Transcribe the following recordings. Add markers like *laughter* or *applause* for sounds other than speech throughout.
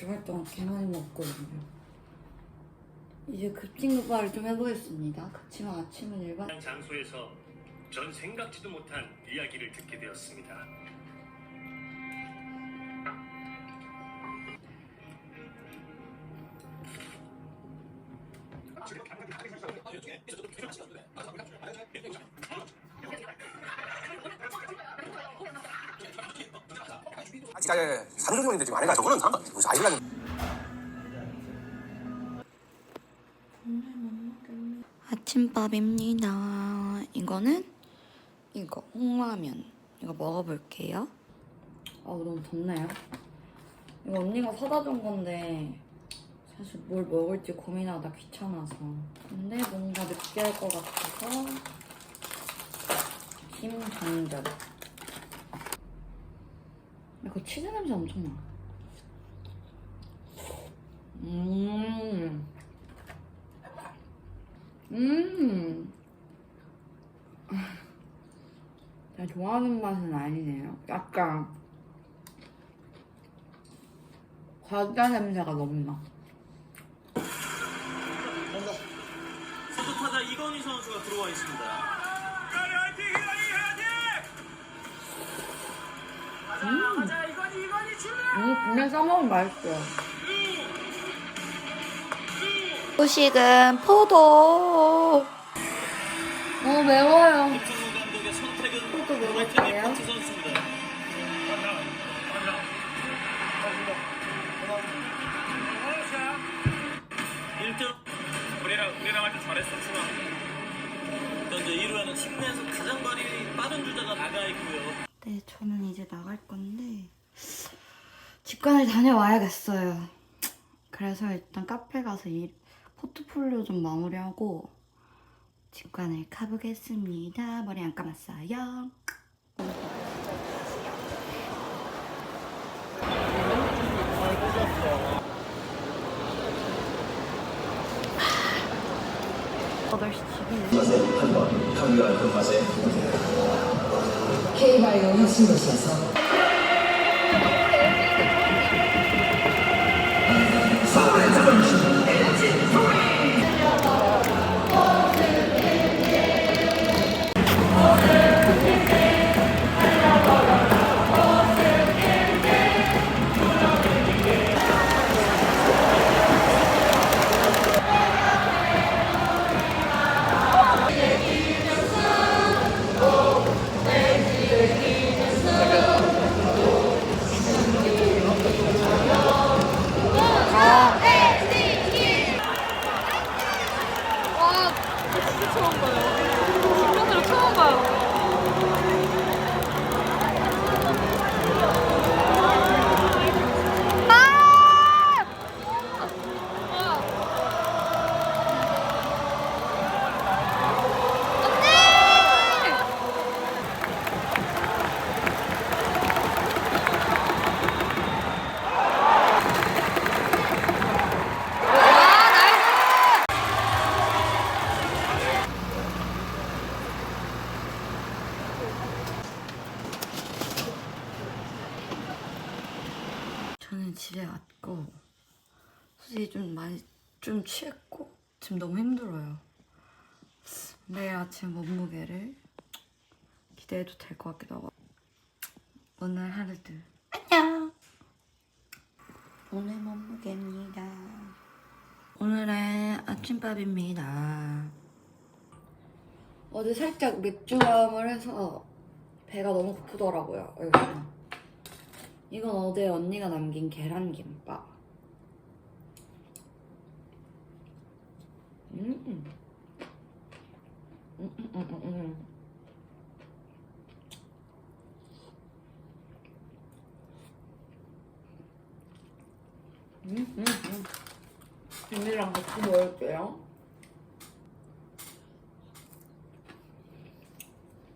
주말 동안 개 많이 먹거든요. 이제 급진급발을 좀 해보겠습니다. 그치만 아침은 일반 한 장소에서 전 생각지도 못한 이야기를 듣게 되었습니다. 아, 진짜 예, 사료조림인데 지금 아내가 저거는 한다. 무슨 아이를 낳는 아침밥입니다. 이거는 이거 홍라면 이거 먹어볼게요. 아 너무 덥네요. 이거 언니가 사다 준 건데 사실 뭘 먹을지 고민하다 귀찮아서 근데 뭔가 느끼할 것 같아서 김전절 이거 치즈 냄새 엄청 나. 음. 음. 제가 좋아하는 맛은 아니네요. 약간 과자 냄새가 너무 나. 선두타자 이건희 선수가 들어와 있습니다. 음, 그냥 싸먹으면 맛있어요. 후식은 포도. 너무 매워요. 포도 화이팅 먹을게요. 리포트 선수입니다. 1등 우리랑 우리랑 할때 잘했었지만 또 이제 1회는 팀내에서 가장 발이 빠른 주자가 나가 있고요. 네, 저는 이제 나갈 건데 직관을 다녀와야겠어요. 그래서 일단 카페 가서 일, 포트폴리오 좀 마무리하고 직관을 가보겠습니다. 머리 안 감았어요. 여덟 시 집이네. K바이오 혁신도시에서 좀 취했고 지금 너무 힘들어요. 내일 아침 몸무게를 기대해도 될 것 같기도 하고 오늘 하루도 안녕. 오늘 몸무게입니다. 오늘의 아침밥입니다. 어제 살짝 맥주감을 해서 배가 너무 고프더라고요. 이건 어제 언니가 남긴 계란김밥. 음. 음, 음, 음, 음, 음. 음, 음, 음. 비밀랑 같이 먹을게요.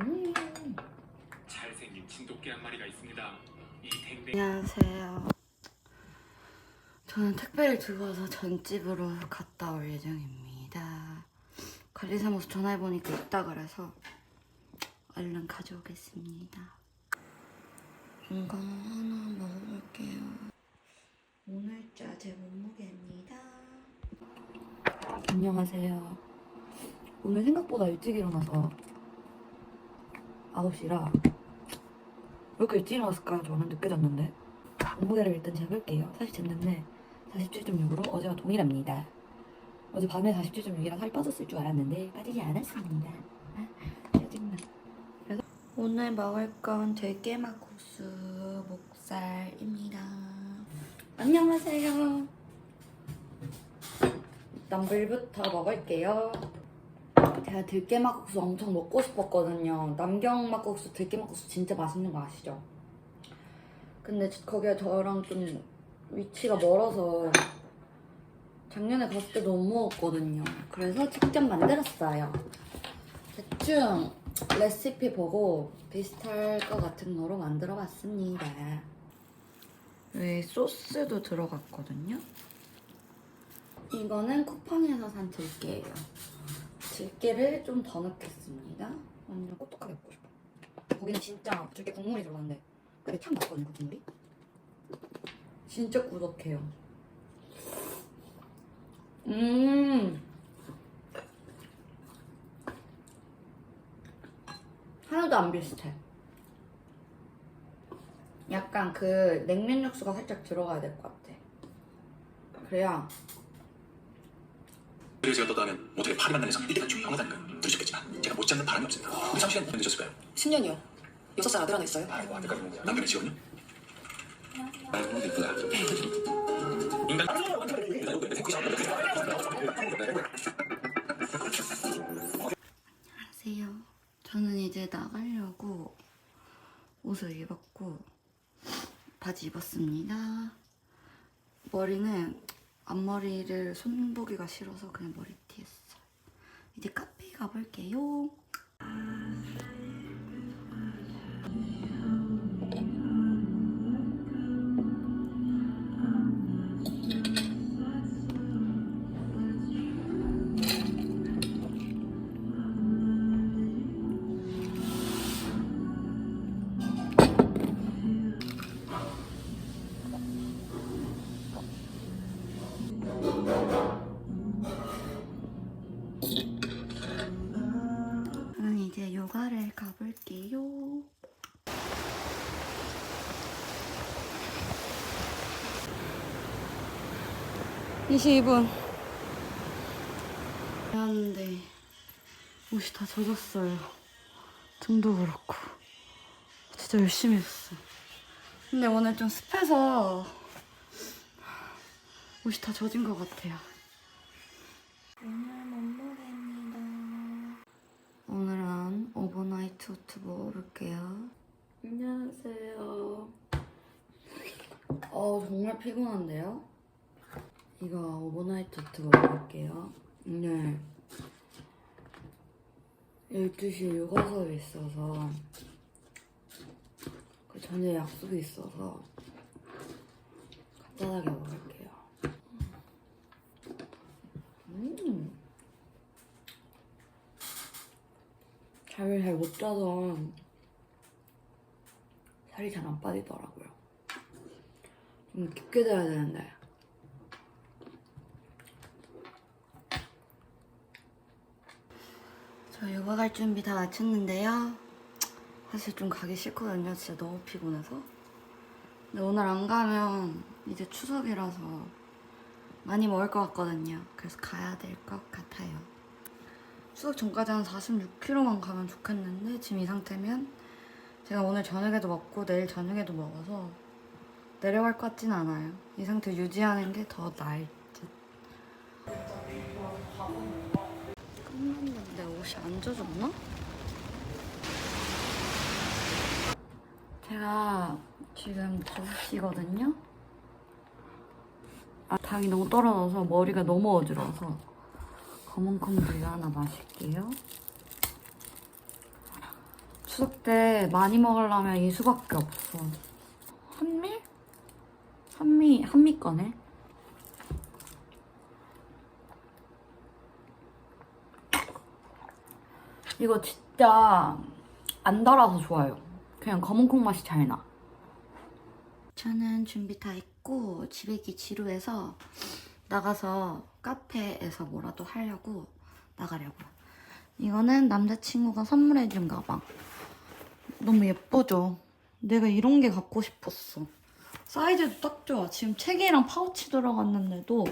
음. 잘생긴 진돗개 한 마리가 있습니다. 이 댕댕이 안녕하세요. 저는 택배를 두고 와서 전집으로 갔다 올 예정입니다. 관리사무소 전화해보니까 있다 그래서 얼른 가져오겠습니다. 이거 하나 먹어볼게요. 오늘자 제 몸무게입니다. 안녕하세요. 오늘 생각보다 일찍 일어나서 9시라 왜 이렇게 일찍 일어났을까요? 저는 늦게 잤는데 몸무게를 일단 재볼게요. 40 쟀는데 47.6으로 어제와 동일합니다. 어제 밤에 47.6이라 살이 빠졌을 줄 알았는데 빠지지 않았습니다. 아, 짜증나. 그래서 오늘 먹을 건 들깨막국수 목살입니다. 안녕하세요. 물부터 먹을게요. 제가 들깨막국수 엄청 먹고 싶었거든요. 남경막국수, 들깨막국수 진짜 맛있는 거 아시죠? 근데 거기가 저랑 좀 위치가 멀어서 작년에 갔을 때도 못 먹었거든요. 그래서 직접 만들었어요. 대충 레시피 보고 비슷할 것 같은 거로 만들어 봤습니다. 여기 소스도 들어갔거든요. 이거는 쿠팡에서 산 들깨예요. 들깨를 좀 더 넣겠습니다. 완전 꼬똑하게 먹고 싶어. 거기는 진짜 들깨 국물이 들어갔는데 그게 참 맛있거든요, 그 국물이. 진짜 꾸덕해요. 음. 하나도 안 비슷해. 약간 그 냉면 육수가 살짝 들어가야 될 것 같아. 그래야 제가 떴다면 모텔에 파리 만나면서 이때가 조용하다니까요. 들으셨겠지만 제가 못 잡는 바람이 없습니다. 우리 잠시간 늦었을까요? 10년이요. 여섯 살 아들 하나 있어요. 아이고 아직까지 먹냐. 남편의 지원요? 아이고 예쁘다. 인간 저는 이제 나가려고 옷을 입었고 바지 입었습니다. 머리는 앞머리를 손 보기가 싫어서 그냥 머리띠 했어요. 이제 카페 가볼게요. (22분) 미안한데 옷이 다 젖었어요 등도 그렇고 진짜 열심히 했어 근데 오늘 좀 습해서 옷이 다 젖은 것 같아요 오늘 몸무게입니다 오늘은 오버나이트 오트 먹어볼게요. 안녕하세요. 어 정말 피곤한데요? 이거 오버나이트 오트 먹어볼게요. 오늘 12시에 요가 수업이 있어서 그 전에 약속이 있어서 간단하게 먹을게요. 음. 잠을 잘 못 자서 살이 잘 안 빠지더라고요. 좀 깊게 자야 되는데. 저 요가 갈 준비 다 마쳤는데요. 사실 좀 가기 싫거든요. 진짜 너무 피곤해서. 근데 오늘 안 가면 이제 추석이라서 많이 먹을 것 같거든요. 그래서 가야 될 것 같아요. 추석 전까지 한 46kg만 가면 좋겠는데 지금 이 상태면 제가 오늘 저녁에도 먹고 내일 저녁에도 먹어서 내려갈 것 같진 않아요. 이 상태 유지하는 게 더 나을 옷이 안 젖었나? 제가 지금 2시거든요? 아, 당이 너무 떨어져서 머리가 너무 어지러워서 검은 콩두유 하나 마실게요. 추석 때 많이 먹으려면 이 수밖에 없어. 한밀? 한미, 한미 거네. 이거 진짜 안 달아서 좋아요. 그냥 검은 콩 맛이 잘 나. 저는 준비 다 했고 집에 있기 지루해서 나가서 카페에서 뭐라도 하려고 나가려고. 이거는 남자친구가 선물해준 가방. 너무 예쁘죠? 내가 이런 게 갖고 싶었어. 사이즈도 딱 좋아. 지금 책이랑 파우치 들어갔는데도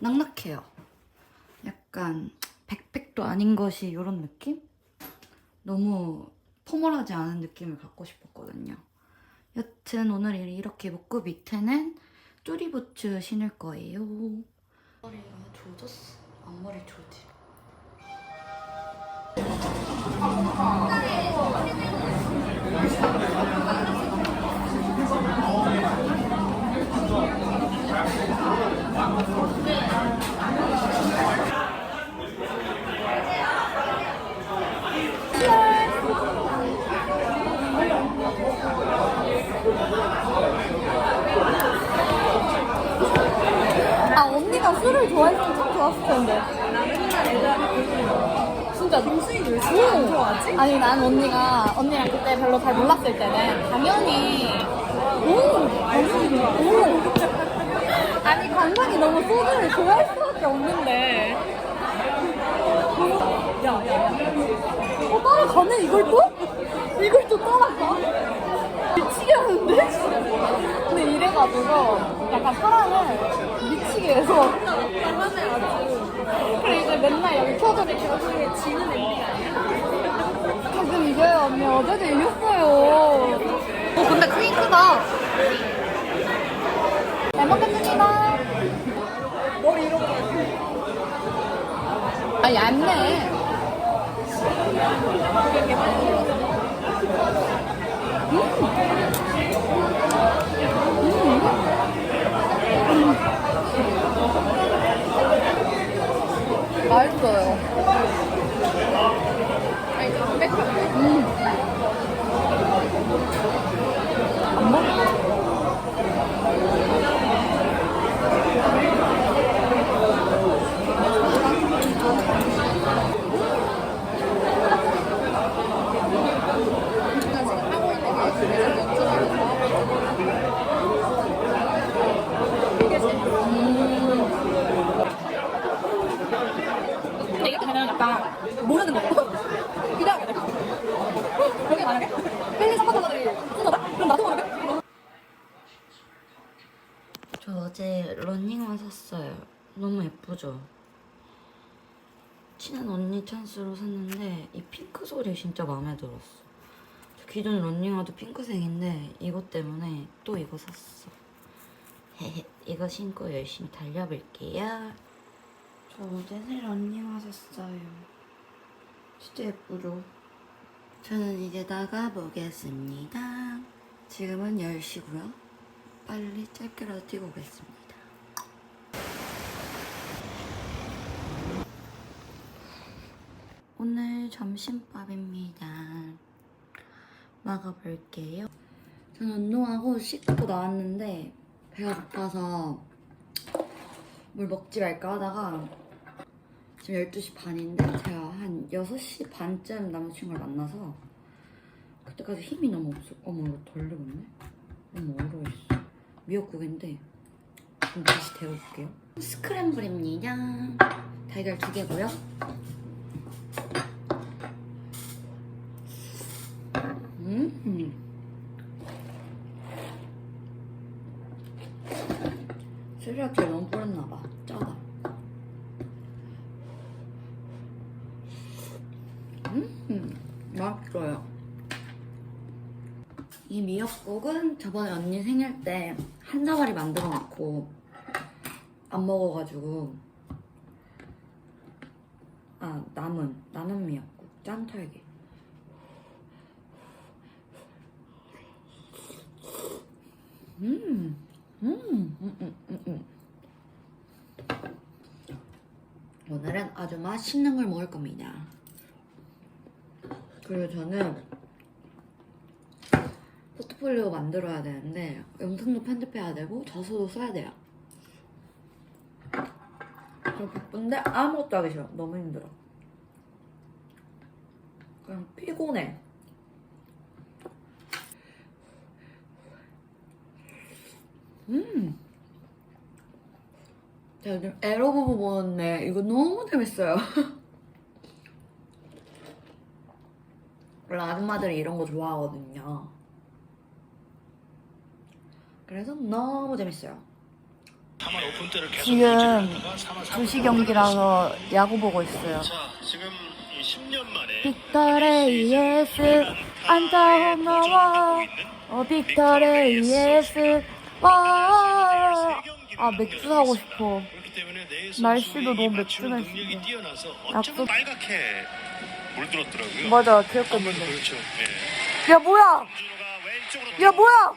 낙낙해요. 약간 백팩도 아닌 것이 이런 느낌? 너무 포멀하지 않은 느낌을 갖고 싶었거든요. 여튼 오늘 이렇게 입고 밑에는 쪼리부츠 신을 거예요. 머리가 조졌어. 앞머리 조지. 아 언니가 술을 좋아했으면 참 좋았을 텐데. 진짜 동수이 왜술안 좋아하지? 아니 난 언니가 언니랑 그때 별로 잘 몰랐을 때는 당연히 오 당연히 오 아니 관상이 너무 소주를 좋아할 수밖에 없는데. 어 따라가네 이걸 또? 이걸 또 따라가? 미치게 하는데? 근데 이래가지고 약간 사랑을 미치게 해서 그래 이제 맨날 여기 켜두고 나중에 지는 엔딩 아니야? 가끔 이겨요 언니. 어제도 이겼어요. 어 근데 크긴 크다. 잘 먹겠습니다. 머리 이런 거아 얇네 맛있어요. 음. 안 먹어. 근데 이렇게 되면 약간 모르는 거. 기대하게 돼. 여기 만약에 팬리 사파자들이 쏟아다? 그럼 나도 모르게. 저 어제 러닝화 샀어요. 너무 예쁘죠? 친한 찬스로 샀는데 이 핑크 소리 진짜 마음에 들었어. 저 기존 러닝화도 핑크색인데 이것 때문에 또 이거 샀어. 이거 신고 열심히 달려볼게요. 저 어제 새 런닝화 샀어요. 진짜 예쁘죠? 저는 이제 나가보겠습니다. 지금은 10시고요. 빨리 짧게라도 뛰고 오겠습니다. 점심밥입니다. 먹어볼게요. 저는 운동하고 씻고 나왔는데 배가 고파서 뭘 먹지 말까 하다가 지금 12시 반인데 제가 한 6시 반쯤 남자친구를 만나서 그때까지 힘이 너무 없어 어머 이거 덜 익었네? 너무 얼어 있어 미역국인데 좀 다시 데워볼게요 스크램블입니다 달걀 두 개고요 음 스리라차 너무 뿌렸나봐 짜다 음 맛있어요 이 미역국은 저번에 언니 생일 때 한 사발이 만들어 놓고 안 먹어가지고 아 남은 남은 미역국 짠털기 음, 음, 음, 음, 음, 음. 오늘은 아주 맛있는 걸 먹을 겁니다. 그리고 저는 포트폴리오 만들어야 되는데 영상도 편집해야 되고 저서도 써야 돼요. 그럼 바쁜데 아무것도 하기 싫어. 너무 힘들어. 그냥 피곤해. 음. 제가 요즘 에러부부 보는데 이거 너무 재밌어요. *laughs* 원래 아줌마들이 이런 거 좋아하거든요. 그래서 너무 재밌어요. 지금 2시 경기라서 야구 보고 있어요. 자, 지금 이 10년 만에 빅터레이에스 안타 홈런와 어 빅터레이에스 와. 아 맥주 하고 싶어. 날씨도 너무 맞추는 맥주 능력이 날씨인데. 뛰어나서 약속- 어쩌면 빨갛게 물들었더라고요. 맞아 기억했는데. 예. 야 뭐야? 야 뭐야?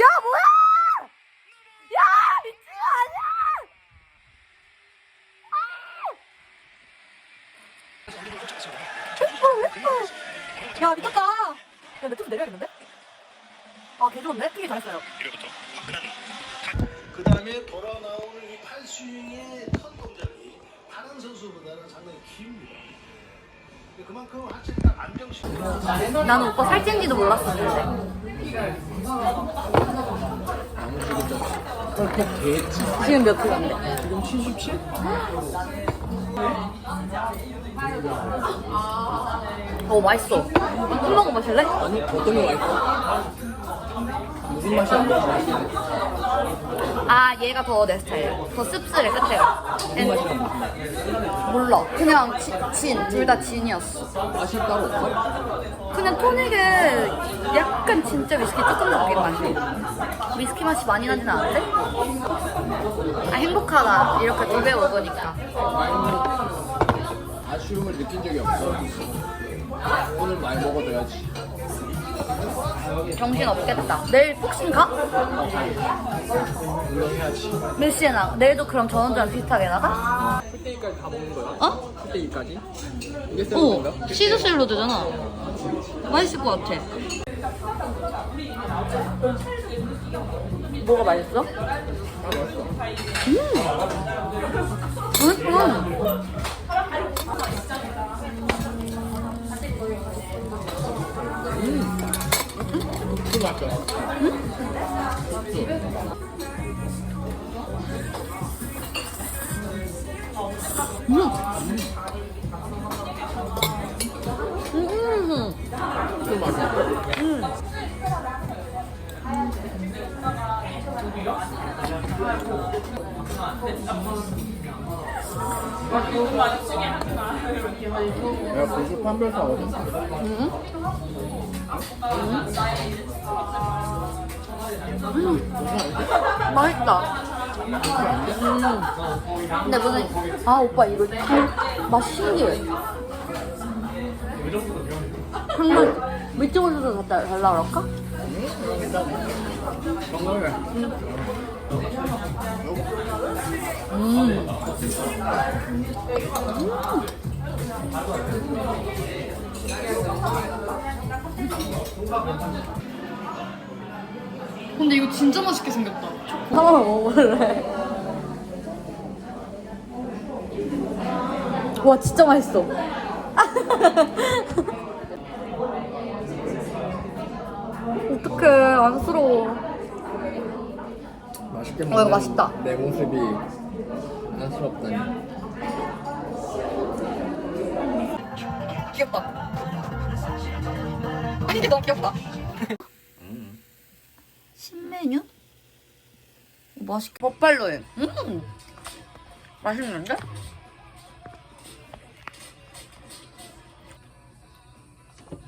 야 뭐야? 야 미친 거 아니야? 아! 야 미쳤다. 야 내좀 내려야겠는데? 아개 좋은데? 뛰기 잘했어요. 이로부터 화끈한 그 다음에 돌아 나오는 이 팔스윙의 턴 동작이 다른 선수보다는 상당히 깁니다. 근데 그만큼 딱 안정시키는 나는 오빠 살찐지도 몰랐었는데. 지금 몇 킬로인데? 지금 77? 어 맛있어. 햄버거 마실래? 아니 어떤 게 맛있어? 무슨 맛이야? 아 얘가 더 내 스타일. 더 씁쓸해 끝에. 무슨 맛이야? 몰라. 그냥 지, 진. 둘 다 진이었어. 맛이 따로 없어? 그냥 토닉에 약간 진짜 위스키 조금 더 바뀐 맛이. 위스키 맛이 많이 나진 않은데? 아 행복하다. 이렇게 두 배 먹으니까. 아쉬움을 느낀 적이 없어. 오늘 많이 먹어둬야지. 정신 없겠다. 내일 복싱 가? 몇 시에 나? 내일도 그럼 전원주랑 비슷하게 나가? 풀떼기까지 다 먹는 거야? 어? 풀떼기까지? 이게? 어, 시즈셀로 되잖아. 맛있을 것 같아. 뭐가 맛있어? 음! 맛있어. 술 맛있어. 음! 술 맛있어. 내 가 고수 판별사 어디? 맛있다. 음. 근데 무슨 아 오빠 이거 맛 신기해. 한번 밑쪽에서 갖다 달라 그럴까? 건강해. 음. 근데 이거 진짜 맛있게 생겼다. 하나만 먹어볼래? 와 진짜 맛있어. *laughs* 어떡해 안쓰러워. 맛있게 어, 이거 먹는 맛있다. 내 모습이 안쓰럽다니. 귀엽다. 아니 너무 귀엽다. *laughs* 신메뉴? 맛있게. 버팔로에. 음. 맛있는데?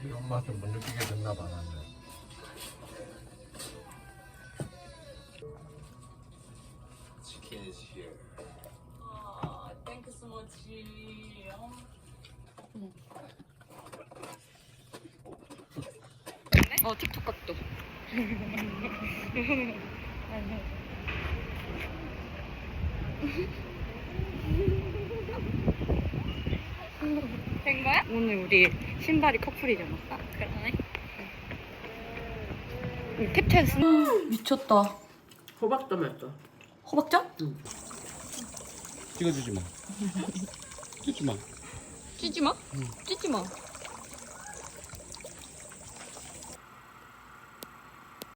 이런 맛을 못 느끼게 됐나 봐 나는. 어, 틱톡 각도. 된 거야? 오늘 우리 신발이 커플이잖아. 아, 그러네. 우리 탭탭 미쳤다. 호박도 맛있어. 호박전? 찍어주지 마. 찍지 마. 찌지 마. 찌지 마.